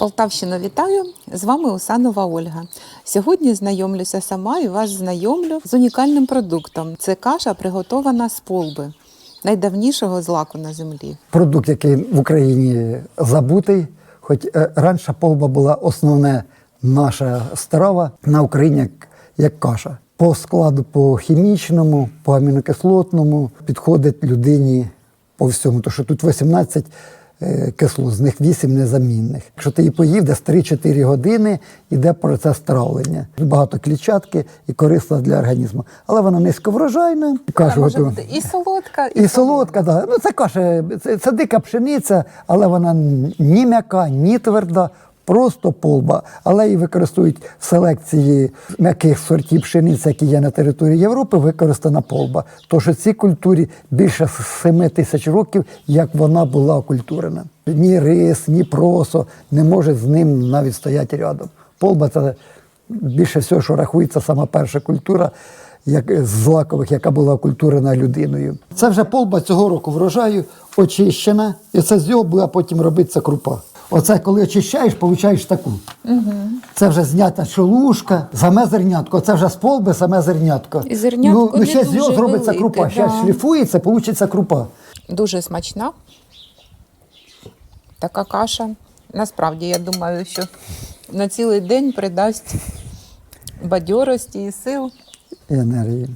Полтавщину вітаю! З вами Усанова Ольга. Сьогодні знайомлюся сама і вас знайомлю з унікальним продуктом. Це каша, приготована з полби, найдавнішого злаку на землі. продукт, який в Україні забутий, хоч е, раніше полба була основна наша страва на Україні як, каша. По складу, по хімічному, по амінокислотному підходить людині по всьому. Тому що тут 18 е, кислот, з них 8 незамінних. Якщо ти її поїв, десь 3-4 години йде процес травлення. Багато клітчатки і корисна для організму. Але вона низьковрожайна. Кашу може бути і солодка, І солодка, да. Ну це каша, це, це дика пшениця, але вона ні м'яка, ні тверда, просто полба. Але її використовують в селекції м'яких сортів пшениці, які є на території Європи, використана полба. Тож у цій культурі більше 7 тисяч років, як вона була окультурена. Ні рис, ні просо не може з ним навіть стояти рядом. Полба це більше всього, що рахується сама перша культура як з злакових, яка була окультурена людиною. Це вже полба цього року врожаю очищена, і це з нього буде потім робитися крупа. Оце коли очищаєш, получаєш таку. Угу. Це вже знята шелушка, саме зернятко. Це вже з полби саме зернятко. І зернятко ну, ну, не ще з нього зробиться велике, крупа. Ще да. шліфується, получиться крупа. дуже смачна. Така каша. Насправді, я думаю, що на цілий день придасть бадьорості і сил. І енергії.